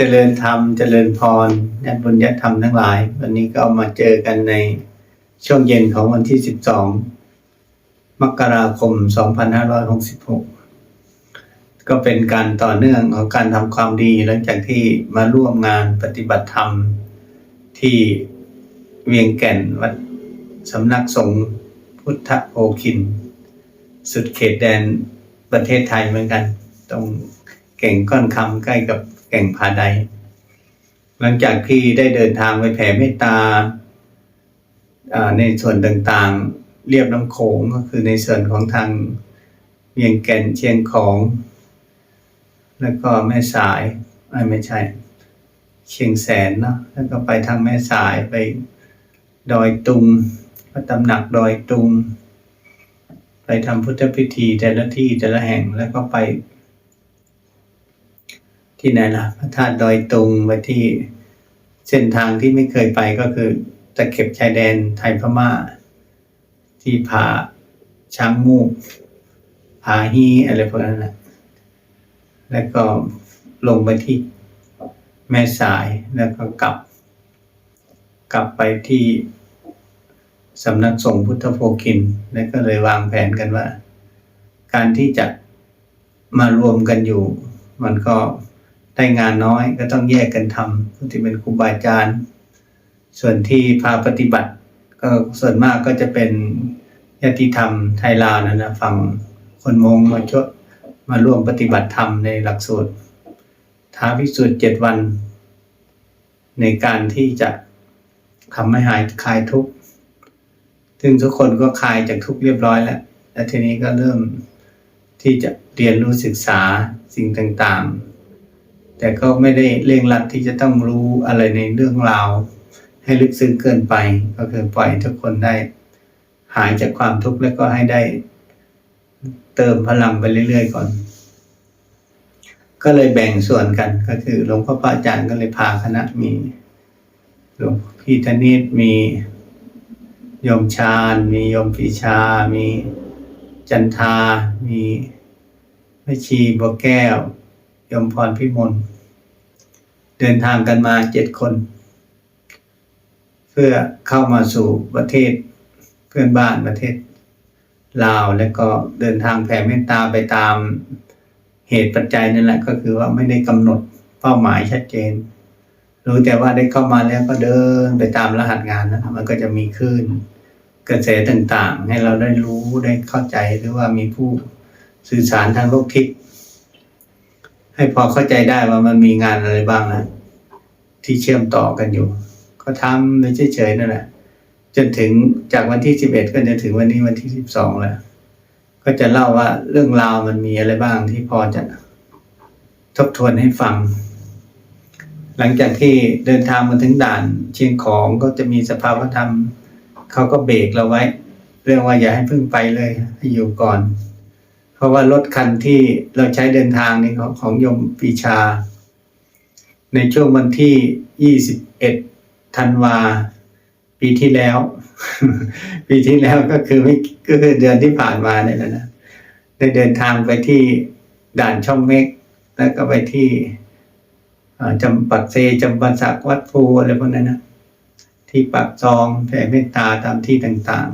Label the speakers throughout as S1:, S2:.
S1: เจริญธรรมเจริญพรญาติบุญญาติธรรมทั้งหลาย วันนี้ก็มาเจอกันในช่วงเย็นของวันที่ 12 มกราคม 2566 ก็เป็นการต่อเนื่องของการทำความดีหลังจากที่มาร่วมงานปฏิบัติธรรมที่เวียงแก่นวัดสำนักสงฆ์พุทธโอคิน สุดเขตแดนประเทศไทยเหมือนกัน ตรงเก่งก้อนคำใกล้กับ แก่งผาใดหลังจากที่ได้เดินทางไปแผ่เมตตาในส่วนต่างๆ เรียบน้ำโขงก็คือในส่วนของทางเวียงแก่นเชียงของ แล้วก็แม่สายเอ้ยไม่ใช่ เชียงแสนเนาะแล้วก็ไปทางแม่สายไปดอยตุงพระตำหนักดอยตุง ไปทำพุทธพิธีแต่ละที่แต่ละแห่งแล้วก็ไป ที่ไหนล่ะพระธาตุดอยตุงไปที่เส้นทางที่ไม่เคยไปก็คือตะเข็บชายแดนไทยพม่า ที่ผาช้างมูกผาฮีอะไรพวกนั้นแหละแล้วก็ลงไปที่แม่สายแล้วก็กลับ กลับไปที่สำนักสงฆ์พุทธโภคิน แล้วก็เลยวางแผนกันว่า การที่จะมารวมกันอยู่ มันก็ ได้งานน้อยก็ต้องแยกกันทำผู้ที่เป็นครูบาอาจารย์ ส่วนที่พาปฏิบัติ ก็ส่วนมากก็จะเป็นญาติธรรมไทยลาวนั่นนะฝั่งคนมงมาช่วยมาร่วมปฏิบัติธรรมในหลักสูตรท้าพิสูจน์เจ็ดวัน ในการที่จะทำให้หายคลายทุกข์ซึ่งทุกคนก็คลายจากทุกข์เรียบร้อยแล้วและทีนี้ก็เริ่มที่จะเรียนรู้ศึกษาสิ่งต่างๆ แต่ก็ไม่ได้เร่งรัดที่จะต้องรู้อะไรในเรื่องราว ให้ลึกซึ้งเกินไป ก็คือปล่อยทุกคนได้ หายจากความทุกข์แล้วก็ให้ได้ เติมพลังไปเรื่อยๆก่อน ก็เลยแบ่งส่วนกันก็คือหลวงพ่อพระอาจารย์ก็เลยพาคณะมีหลวงพี่ธนิตมีโยมชาญ มีโยมปีชา มีจันทา มีแม่ชีบัวแก้วยมพรพิมล เดินทางกันมาเจ็ดคน เพื่อเข้ามาสู่ประเทศเพื่อนบ้านประเทศลาวแล้วก็เดินทางแผ่เมตตาไปตามเหตุปัจจัยนั่นแหละก็คือว่าไม่ได้กำหนดเป้าหมายชัดเจน รู้แต่ว่าได้เข้ามาแล้วก็เดินไปตามรหัสงานนะมันก็จะมีคลื่นกระแสต่างๆ ให้เราได้รู้ได้เข้าใจหรือว่ามีผู้สื่อสารทางโลกทิพย์ ให้พอเข้าใจได้ว่ามันมีงานอะไรบ้างนะ ที่เชื่อมต่อกันอยู่ ก็ทำไปเฉยๆนั่นแหละจนถึงจากวันที่สิบเอ็ดก็จะถึงวันนี้วันที่สิบสองแล้ว ก็จะเล่าว่าเรื่องราวมันมีอะไรบ้างที่พอจะทบทวนให้ฟัง หลังจากที่เดินทางมาถึงด่านเชียงของก็จะมีสภาวธรรมเขาก็เบรกเราไว้ เรื่องว่าอย่าให้เพิ่งไปเลยให้อยู่ก่อน เพราะว่ารถคันที่เราใช้เดินทางนี่ของของยมปีชา ในช่วงวันที่ 21 ธันวา ปีที่แล้ว ปีที่แล้วก็คือไม่ก็คือเดือนที่ผ่านมาเนี่ยแหละนะได้เดินทางไปที่ด่านช่องเมกแล้วก็ไปที่จำปักเซจำปันสักวัดภูอะไรพวกนั้นนะที่ปักจองแผ่เมตตาตามที่ต่าง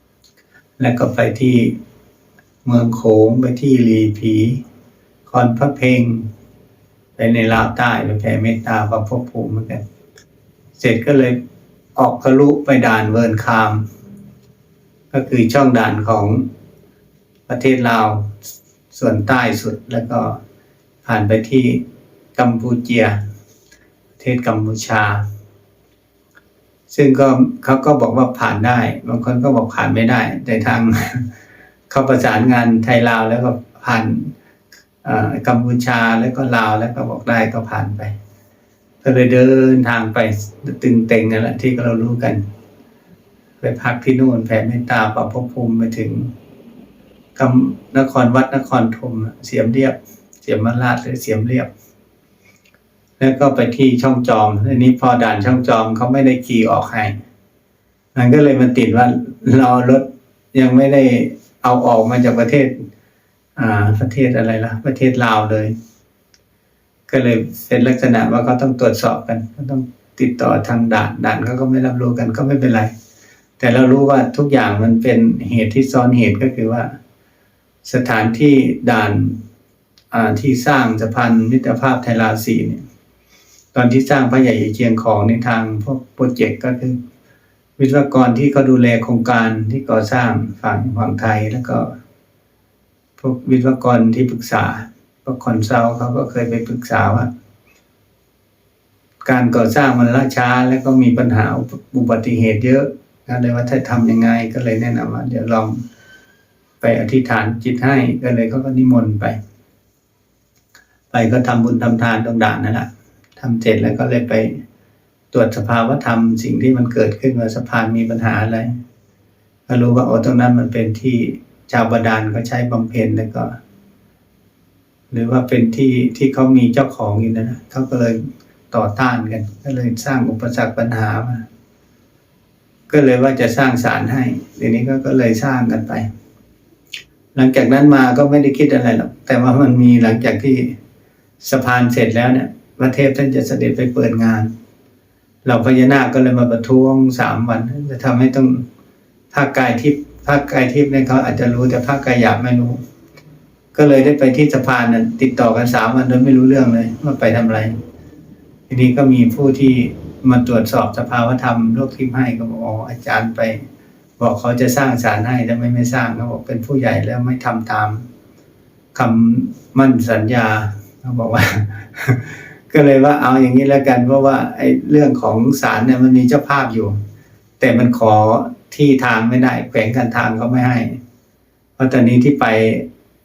S1: ๆ แล้วก็ไปที่ เมืองโขงไปที่ลีผีคอนพระเพงไปในลาวใต้ไปแผ่เมตตาพระพุทธภูมิเหมือนกันเสร็จก็เลยออกทะลุไปด่านเวิร์นคาม ก็คือช่องด่านของประเทศลาวส่วนใต้สุดแล้วก็ผ่านไปที่กัมพูเจียประเทศกัมพูชา ซึ่งก็เขาก็บอกว่าผ่านได้ บางคนก็บอกผ่านไม่ได้ แต่ทาง เขาประสานงานไทยลาวแล้วก็ผ่านกัมพูชาแล้วก็ลาวแล้วก็บอกได้ก็ผ่านไป ก็เลยเดินทางไปตึงเต็งนั่นแหละที่เรารู้กัน ไปพักที่นู่นแผ่เมตตาปรับภพภูมิไปถึงกำนครวัดนครธมเสียมเรียบ เสียมมาราชหรือเสียมเรียบ แล้วก็ไปที่ช่องจอมอันนี้พอด่านช่องจอมเขาไม่ได้ขี่ออกให้มันก็เลยมาติดว่ารอรถยังไม่ได้ เอาออกมาจากประเทศ อ่า ประเทศอะไรล่ะ ประเทศลาวเลย ก็เลยเป็นลักษณะว่าเขาต้องตรวจสอบกันก็ต้องติดต่อทางด่านด่านเขาก็ไม่รับรู้กันก็ไม่เป็นไร แต่เรารู้ว่าทุกอย่างมันเป็นเหตุที่ซ้อนเหตุก็คือว่า สถานที่ด่านอ่าที่สร้างสะพานมิตรภาพไทยลาวสีเนี่ย ตอนที่สร้างพระใหญ่เชียงของในทางพวกโปรเจกต์ก็คือ วิศวกรที่เขาดูแลโครงการที่ก่อสร้างฝั่งฝั่งไทยแล้วก็ พวกวิศวกรที่ปรึกษาพวกคอนซัลเขาก็เคยไปปรึกษาว่า การก่อสร้างมันล่าช้าแล้วก็มีปัญหาอุบัติเหตุเยอะก็เลยว่าถ้าทำยังไงก็เลยแนะนำว่าเดี๋ยวลองไปอธิษฐานจิตให้ก็เลยเขาก็นิมนต์ไป ไปก็ทำบุญทำทานตรงด่านนั่นแหละทำเสร็จแล้วก็เลยไป ตรวจสภาวธรรมสิ่งที่มันเกิดขึ้นว่าสะพานมีปัญหาอะไรก็รู้ว่าโอ้ตรงนั้นมันเป็นที่ชาวบาดาลเขาใช้บำเพ็ญแล้วก็ หรือว่าเป็นที่ที่เขามีเจ้าของอยู่นะนะเขาก็เลยต่อต้านกัน ก็เลยสร้างอุปสรรคปัญหามาก็เลยว่าจะสร้างศาลให้ทีนี้ก็ก็เลยสร้างกันไป หลังจากนั้นมาก็ไม่ได้คิดอะไรหรอกแต่ว่ามันมีหลังจากที่สะพานเสร็จแล้วเนี่ยพระเทพท่านจะเสด็จไปเปิดงาน เราพญานาคก็เลยมาประท้วงสามวัน จะทำให้ต้องภาคกายทิพย์ภาคกายทิพย์เนี่ยเขาอาจจะรู้แต่ภาคกายหยาบไม่รู้ ก็เลยได้ไปที่สะพานนั้นติดต่อกันสามวันโดยไม่รู้เรื่องเลยว่าไปทำอะไรทีนี้ก็มีผู้ที่มาตรวจสอบสภาวธรรมโลกทิพย์ให้ก็บอกอ๋ออาจารย์ไป บอกเขาจะสร้างศาลให้แต่ไม่ไม่สร้างเขาบอกเป็นผู้ใหญ่แล้วไม่ทำตามคำมั่นสัญญาเขาบอกว่า ก็เลยว่าเอาอย่างนี้แล้วกัน เพราะว่าไอ้เรื่องของศาลเนี่ยมันมีเจ้าภาพอยู่ แต่มันขอที่ทางไม่ได้ แขวงการทางเขาไม่ให้ เพราะตอนนี้ที่ไป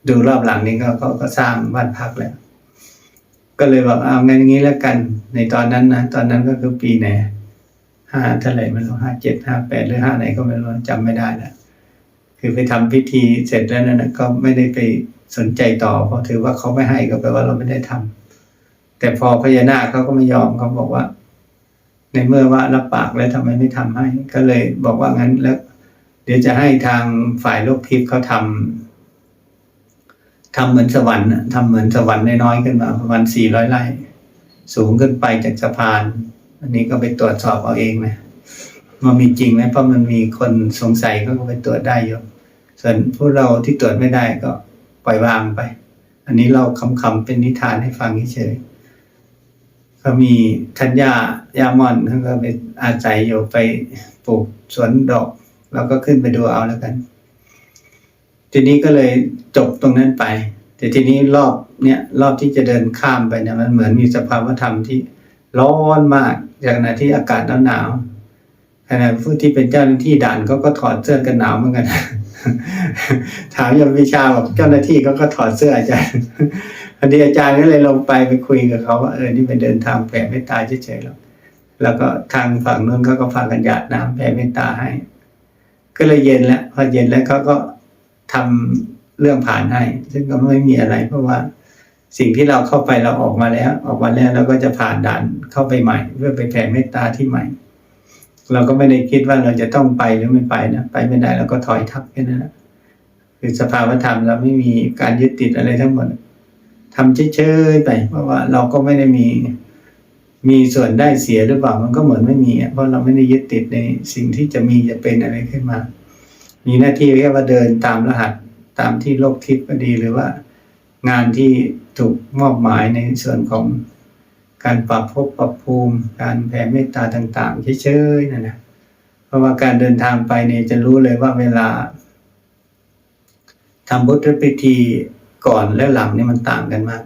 S1: ดูรอบหลังนี้ก็เขาก็สร้างบ้านพักแล้ว ก็เลยบอกเอางั้นอย่างนี้แล้วกัน ในตอนนั้นนะตอนนั้นก็คือปีไหนห้าเท่าไหร่ไม่รู้ห้าเจ็ดห้าแปดหรือห้าไหนก็ไม่รู้จำไม่ได้แล้วคือไปทำพิธีเสร็จแล้วนั่นนะก็ไม่ได้ไปสนใจต่อเพราะถือว่าเขาไม่ให้ก็แปลว่าเราไม่ได้ทำ แต่พอพญานาคเขาก็ไม่ยอมเขาบอกว่า ในเมื่อว่ารับปากแล้วทำไมไม่ทำให้ ก็เลยบอกว่างั้นแล้ว เดี๋ยวจะให้ทางฝ่ายโลกทิพย์เขาทำทำเหมือนสวรรค์น่ะทำเหมือนสวรรค์น้อยๆขึ้นมาประมาณสี่ร้อยไร่สูงขึ้นไปจากสะพาน อันนี้ก็ไปตรวจสอบเอาเองนะว่ามีจริงไหมเพราะมันมีคนสงสัยก็ไปตรวจได้อยู่ส่วนพวกเราที่ตรวจไม่ได้ก็ปล่อยวางไป อันนี้เราคำๆเป็นนิทานให้ฟังเฉยๆ ก็มีทัญญายามอนเขาก็ไปอาศัยอยู่ไปปลูกสวนดอกเราก็ขึ้นไปดูเอาแล้วกัน ทีนี้ก็เลยจบตรงนั้นไป แต่ทีนี้รอบเนี่ยรอบที่จะเดินข้ามไปเนี่ยมันเหมือนมีสภาวธรรมที่ร้อนมากจากขณะที่อากาศหนาวๆขณะผู้ที่เป็นเจ้าหน้าที่ด่านเขาก็ถอดเสื้อกันหนาวเหมือนกัน ถามยมวิชาบอกเจ้าหน้าที่เขาก็ถอดเสื้ออาจารย์ พอดีอาจารย์ก็เลยลงไปไปคุยกับเขาว่าเออนี่ไปเดินทางแผ่เมตตาเฉยๆแล้วแล้วก็ทางฝั่งนู้นเขาก็พากันหยาดน้ำแผ่เมตตาให้ ก็เลยเย็นแล้วพอเย็นแล้วเขาก็ทำเรื่องผ่านให้ ซึ่งก็ไม่มีอะไร เพราะว่าสิ่งที่เราเข้าไปเราออกมาแล้ว ออกมาแล้วเราก็จะผ่านด่านเข้าไปใหม่ เพื่อไปแผ่เมตตาที่ใหม่ เราก็ไม่ได้คิดว่าเราจะต้องไปหรือไม่ไปนะไปไม่ได้เราก็ถอยทับแค่นั้นนะคือสภาวธรรมเราไม่มีการยึดติดอะไรทั้งหมด ทำเฉยๆไปเพราะว่าเราก็ไม่ได้มีมีส่วนได้เสียหรือเปล่ามันก็เหมือนไม่มีเพราะเราไม่ได้ยึดติดในสิ่งที่จะมีจะเป็นอะไรขึ้นมา มีหน้าที่แค่ว่าเดินตามรหัสตามที่โลกทิพย์ก็ดีหรือว่า งานที่ถูกมอบหมายในส่วนของการปรับภพปรับภูมิ การแผ่เมตตาต่างๆเฉยๆนั่นนะเพราะว่าการเดินทางไปเนี่ยจะรู้เลยว่าเวลาทำบุตรพิธี ก่อนและหลังนี่มันต่างกันมาก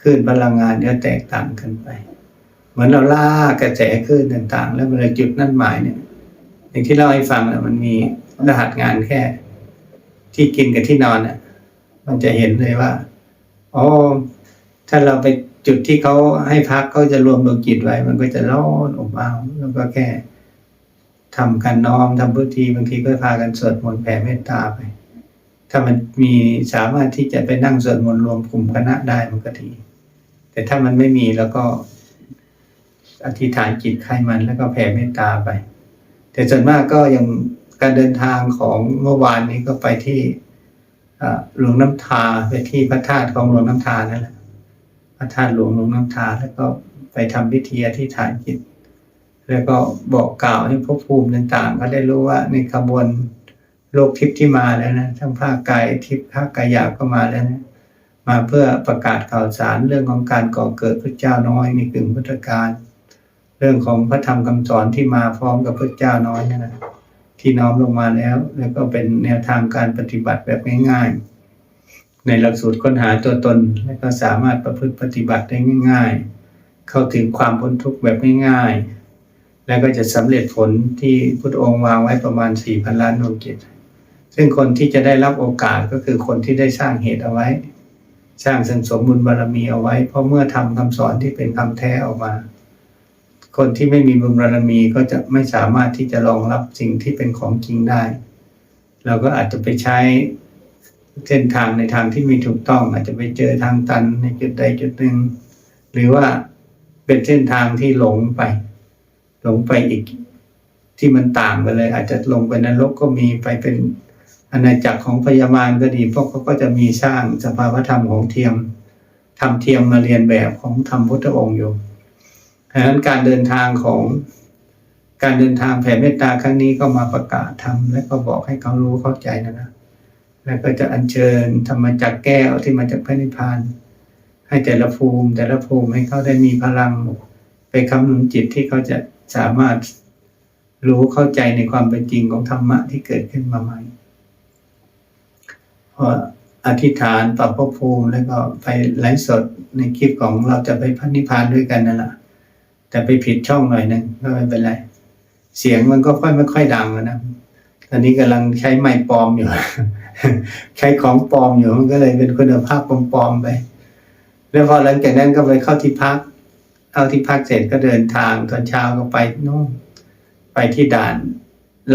S1: คลื่นพลังงานเนี่ยแตกต่างกันไป เหมือนเราลากกระแสคลื่นต่างๆ แล้วเวลาจุดนั่นหมายเนี่ย อย่างที่เล่าให้ฟังนะมันมีรหัสงานแค่ ที่กินกับที่นอนน่ะ มันจะเห็นเลยว่าอ๋อถ้าเราไปจุดที่เขาให้พักเขาจะรวมดวงจิตไว้ มันก็จะร้อนอบอ้าวแล้วก็แค่ทำการน้อมทำพิธีบางทีก็พากันสวดมนต์แผ่เมตตาไป ถ้ามันมีสามารถที่จะไปนั่งสวดมนต์รวมกลุ่มคณะได้มันก็ดี แต่ถ้ามันไม่มีแล้วก็อธิษฐานจิตใครมันแล้วก็แผ่เมตตาไป แต่ส่วนมากก็ยังการเดินทางของเมื่อวานนี้ก็ไปที่หลวงน้ำทาไปที่พระธาตุของหลวงน้ำทานั่นแหละพระธาตุหลวงหลวงน้ำทาแล้วก็ไปทำพิธีอธิษฐานจิต แล้วก็บอกกล่าวให้ภพภูมิต่างๆ ก็ได้รู้ว่าในขบวน โลกทิพย์ที่มาแล้วนะทั้งภาคกายทิพย์ภาคกายหยาบก็มาแล้วนะมาเพื่อประกาศข่าวสารเรื่องของการก่อเกิดพระเจ้าน้อยในกึ่งพุทธกาลเรื่องของพระธรรมคำสอนที่มาพร้อมกับพระเจ้าน้อยนั่นะที่น้อมลงมาแล้ว แล้วก็เป็นแนวทางการปฏิบัติแบบง่ายๆ ในหลักสูตรค้นหาตัวตน และก็สามารถประพฤติปฏิบัติได้ง่าย ๆ เข้าถึงความพ้นทุกข์แบบง่ายๆ แล้วก็จะสำเร็จผลที่พุทธองค์วางไว้ประมาณ4ี่พันล้านดวงจิต ซึ่งคนที่จะได้รับโอกาสก็คือคนที่ได้สร้างเหตุเอาไว้ สร้างสังสมบุญบารมีเอาไว้ เพราะเมื่อทำคำสอนที่เป็นคำแท้ออกมา คนที่ไม่มีบุญบารมีก็จะไม่สามารถที่จะรองรับสิ่งที่เป็นของจริงได้ เราก็อาจจะไปใช้เส้นทางในทางที่ไม่ถูกต้อง อาจจะไปเจอทางตันในจุดใดจุดหนึ่ง หรือว่าเป็นเส้นทางที่หลงไป หลงไปอีกที่มันต่างไปเลย อาจจะลงไปนรกก็มีไปเป็น อาณาจักรของพยามารก็ดีเพราะเขาก็จะมีสร้างสภาวธรรมของเทียมทำเทียมมาเรียนแบบของธรรมพุทธองค์อยู่ดังนั้นการเดินทางของการเดินทางแผ่เมตตาครั้งนี้ก็มาประกาศธรรมและก็บอกให้เขารู้เข้าใจนะนะแล้วก็จะอัญเชิญธรรมจักรแก้วที่มาจากพระนิพพาน ให้แต่ละภูมิ แต่ละภูมิให้เขาได้มีพลังไปคำนุนจิตที่เขาจะสามารถรู้เข้าใจในความเป็นจริงของธรรมะที่เกิดขึ้นมาใหม่ พออธิษฐานปรับภพภูมิแล้วก็ไปไลฟ์สดในคลิปของเราจะไปพันนิพพานด้วยกันนั่นแหละแต่ไปผิดช่องหน่อยนึงก็ไม่เป็นไร เสียงมันก็ค่อยไม่ค่อยดังแล้วนะตอนนี้กำลังใช้ไม้ปลอมอยู่ ใช้ของปลอมอยู่มันก็เลยเป็นคุณภาพปลอมๆไป แล้วพอหลังจากนั้นก็ไปเข้าที่พักเอาที่พักเสร็จก็เดินทางตอนเช้าก็ไปโน่นไปที่ด่าน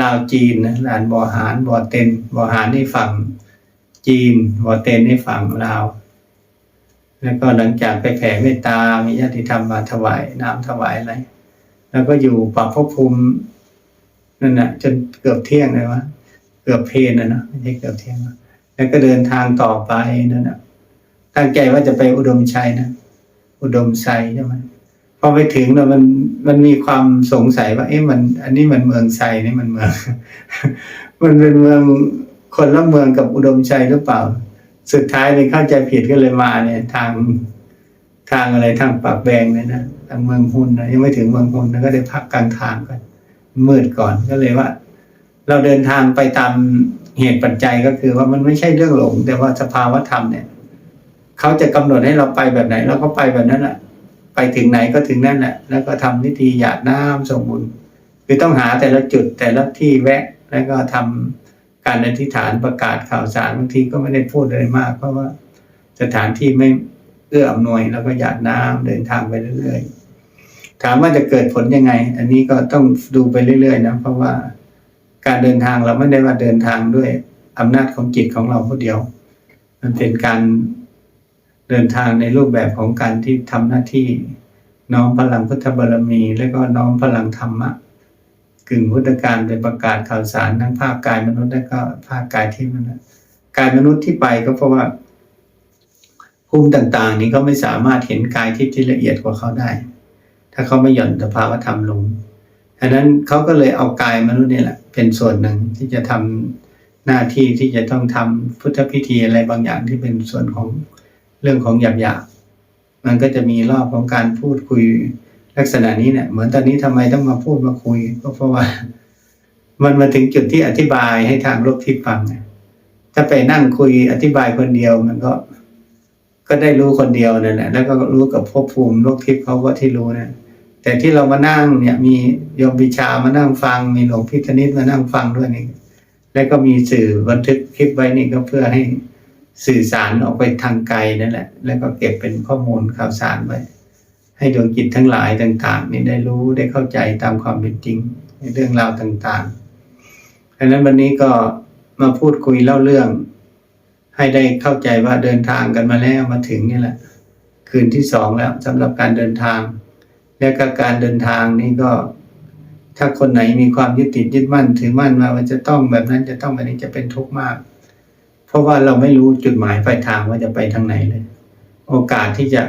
S1: ลาวจีนนะด่านบ่อหารบ่อเต็นบ่อหานี่ฝั่ง จีนบ่อเต็นนี่ฝั่งลาว แล้วก็หลังจากไปแผ่เมตตา มีญาติธรรมมาถวายน้ำถวายอะไร แล้วก็อยู่ปรับภพภูมินั่นนะจนเกือบเที่ยงเลยวะเกือบเพลนนะเนอะไม่ใช่เกือบเที่ยงแล้วก็เดินทางต่อไปนั่นนะตั้งใจว่าจะไปอุดมชัยนะอุดมไซใช่ไหมพอไปถึงแล้วมันมันมีความสงสัยว่า เอ๊ะมัน อันนี้มันเมืองไซนี่มันเมือง มันเป็นเมือง คนละเมืองกับอุดมชัยหรือเปล่า สุดท้ายเลยเข้าใจผิดก็เลยมาเนี่ย ทางทางอะไรทางปากแบงเนี่ยนะทางเมืองฮุนนะยังไม่ถึงเมืองฮุนนะก็ได้พักกลางทางก่อนมืดก่อนก็เลยว่า เราเดินทางไปตามเหตุปัจจัยก็คือว่ามันไม่ใช่เรื่องหลง แต่ว่าสภาวธรรมเนี่ยเขาจะกำหนดให้เราไปแบบไหน เราก็ไปแบบนั้นแหละไปถึงไหนก็ถึงนั่นแหละแล้วก็ทำพิธีหยาดน้ำส่งบุญคือต้องหาแต่ละจุดแต่ละที่แวะแล้วก็ทำ การอธิษฐานประกาศข่าวสารบางทีก็ไม่ได้พูดอะไรมาก เพราะว่าสถานที่ไม่เอื้ออำนวยแล้วก็หยาดน้ำเดินทางไปเรื่อยๆถามว่าจะเกิดผลยังไง อันนี้ก็ต้องดูไปเรื่อยๆนะเพราะว่าการเดินทางเราไม่ได้ว่าเดินทางด้วยอำนาจของจิตของเราผู้เดียว มันเป็นการเดินทางในรูปแบบของการที่ทำหน้าที่น้อมพลังพุทธบารมี และก็น้อมพลังธรรมะ กึ่งพุทธการไปประกาศข่าวสารทั้งภาคกายมนุษย์และก็ภาคกายที่มันษย์กายมนุษย์ที่ไปก็เพราะว่าภูมิต่าง ๆ นี้ก็ไม่สามารถเห็นกายที่ที่ละเอียดกว่าเขาได้ ถ้าเขาไม่หย่อนสภาวธรรมลงดังนั้นเขาก็เลยเอากายมนุษย์นี่แหละ เป็นส่วนหนึ่งที่จะทำหน้าที่ที่จะต้องทำพุทธพิธีอะไรบางอย่างที่เป็นส่วนของเรื่องของหยาบๆมันก็จะมีรอบของการพูดคุย ลักษณะนี้เนี่ยเหมือนตอนนี้ทำไมต้องมาพูดมาคุย ก็เพราะว่า มันมาถึงจุดที่อธิบายให้ทางโลกทิพย์ฟังไงถ้าไปนั่งคุยอธิบายคนเดียวมันก็ ก็ได้รู้คนเดียวนั่นแหละแล้วก็รู้กับภพภูมิโลกทิพย์เขาก็ที่รู้นะแต่ที่เรามานั่งเนี่ยมีโยมบิชามานั่งฟัง มีหลวงพิธนิตมานั่งฟังด้วยนี่แล้วก็มีสื่อบันทึกคลิปไว้นี่ก็เพื่อให้สื่อสารออกไปทางไกลนั่นแหละ แล้วก็เก็บเป็นข้อมูลข่าวสารไว้ ให้ดวงจิตทั้งหลายต่างๆนี่ได้รู้ได้เข้าใจตามความเป็นจริงในเรื่องราวต่างๆดังนั้นวันนี้ก็มาพูดคุยเล่าเรื่อง ให้ได้เข้าใจว่าเดินทางกันมาแล้วมาถึงนี่แหละ คืนที่สองแล้วสำหรับการเดินทาง และก็การเดินทางนี่ก็ ถ้าคนไหนมีความยึดติดยึดมั่นถือมั่นมาว่าจะต้องแบบนั้นจะต้องแบบนี้จะเป็นทุกข์มาก เพราะว่าเราไม่รู้จุดหมายปลายทางว่าจะไปทางไหนเลย โอกาสที่จะ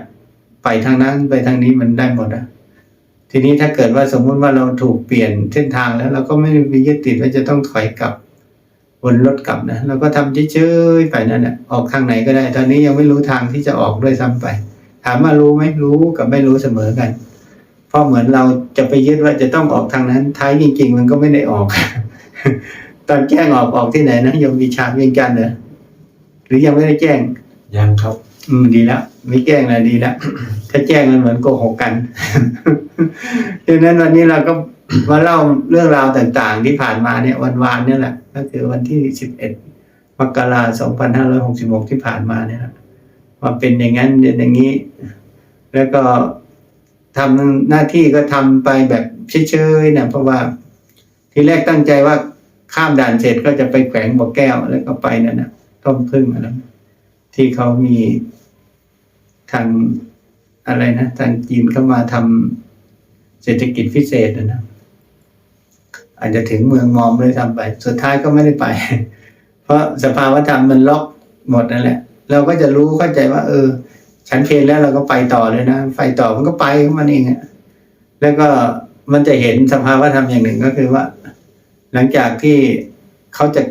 S1: ไปทางนั้นไปทางนี้มันได้หมดอะทีนี้ถ้าเกิดว่าสมมุติว่าเราถูกเปลี่ยนเส้นทางแล้ว เราก็ไม่มียึดติดว่าจะต้องถอยกลับวนรถกลับนะเราก็ทำเฉยๆไปนั่นแหละออกทางไหนก็ได้ ตอนนี้ยังไม่รู้ทางที่จะออกด้วยซ้ำไป ถามว่ารู้ไหมรู้กับไม่รู้เสมอกัน เพราะเหมือนเราจะไปยึดว่าจะต้องออกทางนั้น ท้ายจริง ๆ มันก็ไม่ได้ออก ตอนแจ้งออกออกที่ไหนนะโยมวิชาเวียงจันทร์เหรอหรือยังไม่ได้แจ้ง
S2: ยังครับ
S1: อืมดีแล้วไม่แจ้งแล้วดีแล้วถ้าแจ้งมันเหมือนโกหกกันดังนั้นวันนี้เราก็มาเล่าเรื่องราวต่างๆ ที่ผ่านมาเนี่ยวันวานเนี่ยแหละก็คือวันที่สิบเอ็ดมกราสองพันห้าร้อยหกสิบหกที่ผ่านมาเนี่ยแหละว่าเป็นอย่างนั้นเป็นอย่างนี้ แล้วก็ทำหน้าที่ก็ทำไปแบบเฉยๆนะเพราะว่าทีแรกตั้งใจว่าข้ามด่านเสร็จก็จะไปแขวงบ่อแก้วแล้วก็ไปนั่นนะต้มพึ่งอะไรนะ ที่เขามีทางอะไรนะทางจีนเข้ามาทำเศรษฐกิจพิเศษนะนะอาจจะถึงเมืองมอมเลยทำไป สุดท้ายก็ไม่ได้ไป เพราะสภาวธรรมมันล็อกหมดนั่นแหละ เราก็จะรู้เข้าใจว่า เออ ฉันเพลแล้วเราก็ไปต่อเลยนะไปต่อมันก็ไปของมันเองอะแล้วก็มันจะเห็นสภาวธรรมอย่างหนึ่งก็คือว่า หลังจากที่เขาจะ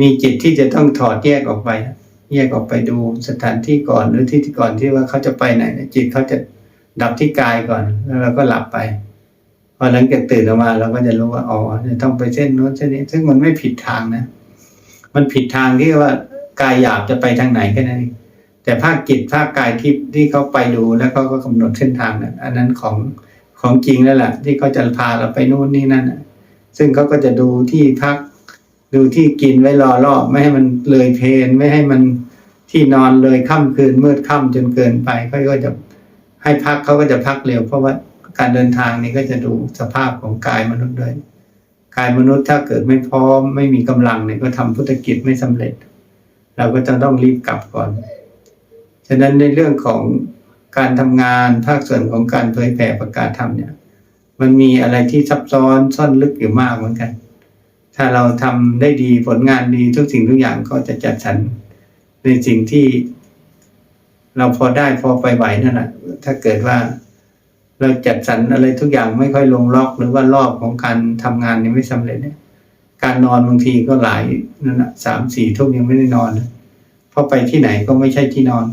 S1: มีจิตที่จะต้องถอดแยกออกไป แยกออกไปดูสถานที่ก่อนหรือที่ก่อนที่ว่าเขาจะไปไหนจิตเขาจะดับที่กายก่อน แล้วเราก็หลับไปพอหลังจากตื่นออกมาเราก็จะรู้ว่าอ๋อจะต้องไปเส้นนู้นเส้นนี้ ซึ่งมันไม่ผิดทางนะ มันผิดทางที่ว่ากายหยาบจะไปทางไหนแค่นั้นแต่ภาคจิตภาคกายที่ที่เขาไปดูแล้วเขาก็กำหนดเส้นทางนั้นอันนั้นของของจริงแล้วแหละที่เขาจะพาเราไปนู่นนี่นั่นนะซึ่งเขาก็จะดูที่พัก ดูที่กินไว้รอรอบไม่ให้มันเลยเพนไม่ให้มันที่นอนเลยค่ำคืนมืดค่ำจนเกินไปเขาก็จะให้พักเขาก็จะพักเร็วเพราะว่าการเดินทางนี้ก็จะดูสภาพของกายมนุษย์ด้วยกายมนุษย์ถ้าเกิดไม่พร้อมไม่มีกำลังเนี่ยก็ทำพุทธกิจไม่สำเร็จ เราก็จะต้องรีบกลับก่อน ฉะนั้นในเรื่องของการทำงานภาคส่วนของการเผยแผ่ประกาศธรรมเนี่ย มันมีอะไรที่ซับซ้อนซ่อนลึกอยู่มากเหมือนกัน ถ้าเราทำได้ดีผลงานดีทุกสิ่งทุกอย่างก็จะจัดสรรในสิ่งที่ เราพอได้พอไปไหวนั่นแหละถ้าเกิดว่า เราจัดสรรอะไรทุกอย่างไม่ค่อยลงล็อก หรือว่ารอบของการทำงานยังไม่สำเร็จเนี่ยการนอนบางทีก็หลายนั่นแหะสามสี่ทุ่มยังไม่ได้นอนเพราะไปที่ไหนก็ไม่ใช่ที่นอน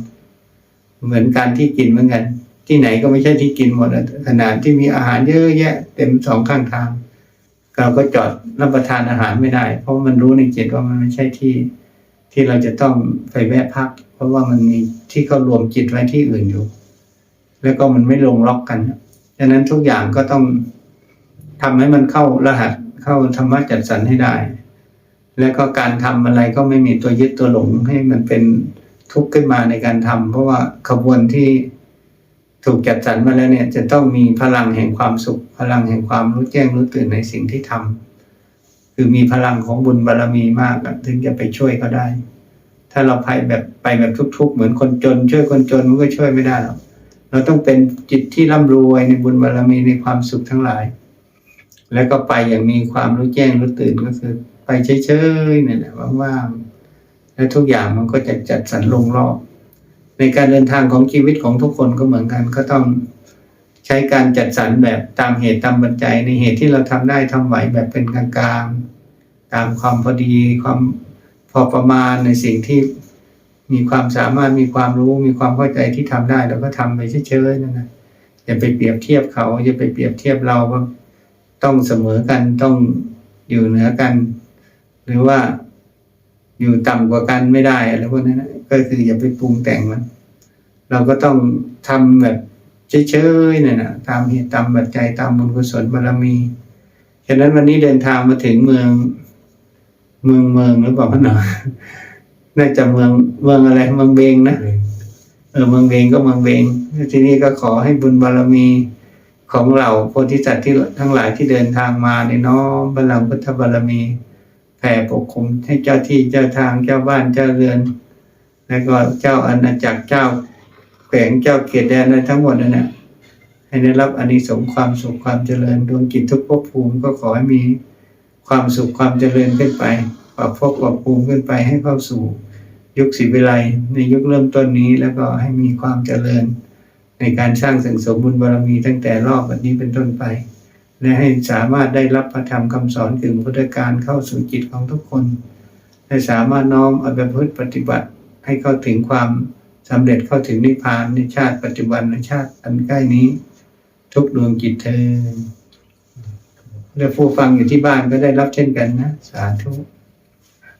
S1: เหมือนการที่กินเหมือนกัน ที่ไหนก็ไม่ใช่ที่กินหมดขนาดที่มีอาหารเยอะแยะ เต็มสองข้างทาง เราก็จอดรับประทานอาหารไม่ได้ เพราะมันรู้ในจิตว่ามันไม่ใช่ที่ที่เราจะต้องไปแวะพัก เพราะว่ามันมีที่เขารวมจิตไว้ที่อื่นอยู่ แล้วก็มันไม่ลงล็อกกันดังนั้นทุกอย่างก็ต้องทำให้มันเข้ารหัสเข้าธรรมะจัดสรรให้ได้ แล้วก็การทำอะไรก็ไม่มีตัวยึดตัวหลงให้มันเป็นทุกข์ขึ้นมาในการทำเพราะว่าขบวนที่ ถูกจัดสรรมาแล้วเนี่ยจะต้องมีพลังแห่งความสุข พลังแห่งความรู้แจ้งรู้ตื่นในสิ่งที่ทำคือมีพลังของบุญบารรมีมากถึงจะไปช่วยเขาได้ ถ้าเราไปแบบไปแบบทุก ๆ เหมือนคนจน ช่วยคนจนมันก็ช่วยไม่ได้หรอกเราต้องเป็นจิตที่ร่ำรวยในบุญบารรมีในความสุขทั้งหลาย แล้วก็ไปอย่างมีความรู้แจ้งรู้ตื่นก็คือ ไปเฉยๆเนี่ยแหละว่างๆแล้วทุกอย่างมันก็จะจัดสรรลงรอบ ในการเดินทางของชีวิตของทุกคนก็เหมือนกัน ก็ต้องใช้การจัดสรรแบบตามเหตุตามปัจจัยในเหตุที่เราทำได้ทำไหวแบบเป็นกลางๆ ตามความพอดีความพอประมาณในสิ่งที่มีความสามารถมีความรู้มีความเข้าใจที่ทำได้เราก็ทำไปเฉยๆนั่นนะอย่าไปเปรียบเทียบเขาอย่าไปเปรียบเทียบเราว่าต้องเสมอกันต้องอยู่เหนือกัน หรือว่า อยู่ต่ำกว่ากันไม่ได้อะไรพวกนั้นนะก็คืออย่าไปปรุงแต่งมัน เราก็ต้องทำแบบเฉยๆเนี่ยนะตามเหตุตามปัจจัยตามบุญกุศลบารมีฉะนั้นวันนี้เดินทางมาถึงเมือง เมืองเมืองหรือเปล่าพ่อหนอน่าจะเมืองเมืองอะไรเมืองเบงนะเออเมืองเบงก็เมืองเบงทีนี้ก็ขอให้บุญบารมีของเราโพธิสัตว์ที่ทั้งหลายที่เดินทางมาในน้อมบารมีพุทธบารมี แผ่ปกคลุมให้เจ้าที่เจ้าทางเจ้าบ้านเจ้าเรือน แล้วก็เจ้าอาณาจักรเจ้าแขวงเจ้าเขตแดนอะไรทั้งหมดนั่นแหละให้ได้รับอานิสงส์ความสุขความเจริญดวงกิจทุกภพภูมิก็ขอให้มีความสุขความเจริญขึ้นไปปรับภพปรับภูมิขึ้นไปให้เข้าสู่ยุคศรีวิไลในยุคเริ่มต้นนี้แล้วก็ให้มีความเจริญ ในการสร้างสิ่งสมบุญบารมีตั้งแต่รอบวันนี้เป็นต้นไป และให้สามารถได้รับพระธรรมคำสอนถึงพุทธการเข้าสู่จิตของทุกคนให้สามารถน้อมเอาไปพฤติปฏิบัติให้เข้าถึงความสำเร็จเข้าถึงนิพพานในชาติปัจจุบันในชาติอันใกล้นี้ ทุกดวงจิตเธอและผู้ฟังอยู่ที่บ้านก็ได้รับเช่นกันนะ สาธุ